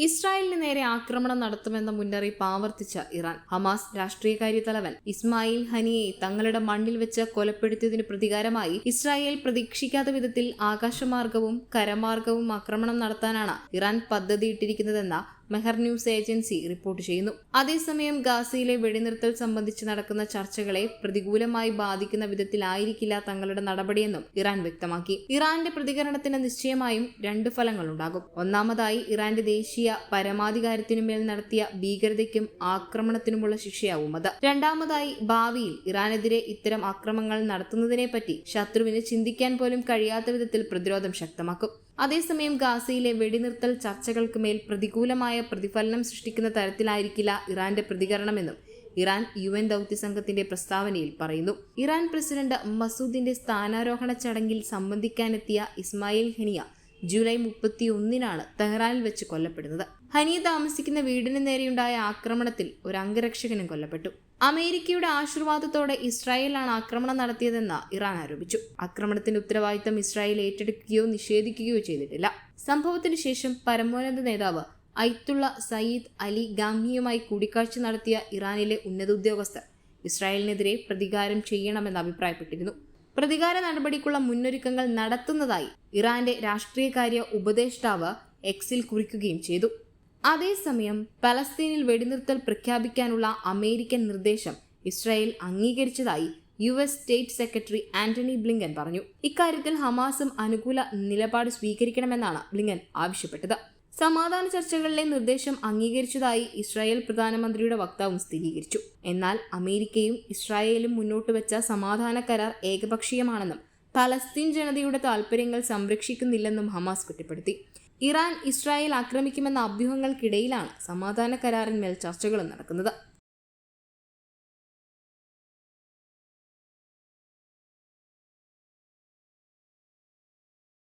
ഇസ്രായേലിന് നേരെ ആക്രമണം നടത്തുമെന്ന മുന്നറിയിപ്പ് ആവർത്തിച്ച ഇറാൻ. ഹമാസ് രാഷ്ട്രീയകാര്യ തലവൻ ഇസ്മായിൽ ഹനിയെ തങ്ങളുടെ മണ്ണിൽ വെച്ച് കൊലപ്പെടുത്തിയതിന് പ്രതികാരമായി ഇസ്രായേൽ പ്രതീക്ഷിക്കാത്ത വിധത്തിൽ ആകാശമാർഗവും കരമാർഗവും ആക്രമണം നടത്താനാണ് ഇറാൻ പദ്ധതിയിട്ടിരിക്കുന്നതെന്ന മെഹർ ന്യൂസ് ഏജൻസി റിപ്പോർട്ട് ചെയ്യുന്നു. അതേസമയം ഗാസയിലെ വെടിനിർത്തൽ സംബന്ധിച്ച് നടക്കുന്ന ചർച്ചകളെ പ്രതികൂലമായി ബാധിക്കുന്ന വിധത്തിലായിരിക്കില്ല തങ്ങളുടെ നടപടിയെന്നും ഇറാൻ വ്യക്തമാക്കി. ഇറാന്റെ പ്രതികരണത്തിന് നിശ്ചയമായും രണ്ട് ഫലങ്ങളുണ്ടാകും. ഒന്നാമതായി ഇറാന്റെ ദേശീയ പരമാധികാരത്തിനുമേൽ നടത്തിയ ഭീകരതയ്ക്കും ആക്രമണത്തിനുമുള്ള ശിക്ഷയാവും അത്. രണ്ടാമതായി ഭാവിയിൽ ഇറാനെതിരെ ഇത്തരം ആക്രമണങ്ങൾ നടത്തുന്നതിനെപ്പറ്റി ശത്രുവിന് ചിന്തിക്കാൻ പോലും കഴിയാത്ത വിധത്തിൽ പ്രതിരോധം ശക്തമാക്കും. അതേസമയം ഗാസയിലെ വെടിനിർത്തൽ ചർച്ചകൾക്ക് മേൽ പ്രതികൂലമായ പ്രതിഫലനം സൃഷ്ടിക്കുന്ന തരത്തിലായിരിക്കില്ല ഇറാന്റെ പ്രതികരണമെന്നും ഇറാൻ യു എൻ ദൗത്യ സംഘത്തിന്റെ പ്രസ്താവനയിൽ പറയുന്നു. ഇറാൻ പ്രസിഡന്റ് മസൂദിന്റെ സ്ഥാനാരോഹണ ചടങ്ങിൽ സംബന്ധിക്കാനെത്തിയ ഇസ്മായിൽ ഹനിയ ജൂലൈ മുപ്പത്തി ഒന്നിനാണ് തെഹ്റാനിൽ വെച്ച് കൊല്ലപ്പെടുന്നത്. ഹനിയ താമസിക്കുന്ന വീടിന് നേരെയുണ്ടായ ആക്രമണത്തിൽ ഒരു അംഗരക്ഷകനും കൊല്ലപ്പെട്ടു. അമേരിക്കയുടെ ആശീർവാദത്തോടെ ഇസ്രായേലാണ് ആക്രമണം നടത്തിയതെന്ന് ഇറാൻ ആരോപിച്ചു. ആക്രമണത്തിന്റെ ഉത്തരവാദിത്തം ഇസ്രായേൽ ഏറ്റെടുക്കുകയോ നിഷേധിക്കുകയോ ചെയ്തിട്ടില്ല. സംഭവത്തിന് ശേഷം പരമോന്നത നേതാവ് ഐത്തുള്ള സയ്യിദ് അലി ഗാംഹിയുമായി കൂടിക്കാഴ്ച നടത്തിയ ഇറാനിലെ ഉന്നത ഉദ്യോഗസ്ഥർ ഇസ്രായേലിനെതിരെ പ്രതികാരം ചെയ്യണമെന്ന് അഭിപ്രായപ്പെട്ടിരുന്നു. പ്രതികാര നടപടിക്കുള്ള മുന്നൊരുക്കങ്ങൾ നടത്തുന്നതായി ഇറാന്റെ രാഷ്ട്രീയകാര്യ ഉപദേഷ്ടാവ് എക്സിൽ കുറിക്കുകയും ചെയ്തു. അതേസമയം പലസ്തീനിൽ വെടിനിർത്തൽ പ്രഖ്യാപിക്കാനുള്ള അമേരിക്കൻ നിർദ്ദേശം ഇസ്രായേൽ അംഗീകരിച്ചതായി U S state secretary Antony Blinken പറഞ്ഞു. ഇക്കാര്യത്തിൽ ഹമാസും അനുകൂല നിലപാട് സ്വീകരിക്കണമെന്നാണ് ബ്ലിങ്കൻ ആവശ്യപ്പെട്ടത്. സമാധാന ചർച്ചകളിലെ നിർദ്ദേശം അംഗീകരിച്ചതായി ഇസ്രായേൽ പ്രധാനമന്ത്രിയുടെ വക്താവും സ്ഥിരീകരിച്ചു. എന്നാൽ അമേരിക്കയും ഇസ്രായേലും മുന്നോട്ട് വെച്ച സമാധാന കരാർ ഏകപക്ഷീയമാണെന്നും പലസ്തീൻ ജനതയുടെ താൽപ്പര്യങ്ങൾ സംരക്ഷിക്കുന്നില്ലെന്നും ഹമാസ് കുറ്റപ്പെടുത്തി. ഇറാൻ ഇസ്രായേൽ ആക്രമിക്കുമെന്ന അഭ്യൂഹങ്ങൾക്കിടയിലാണ് സമാധാന കരാറിന്മേൽ ചർച്ചകളും നടക്കുന്നത്.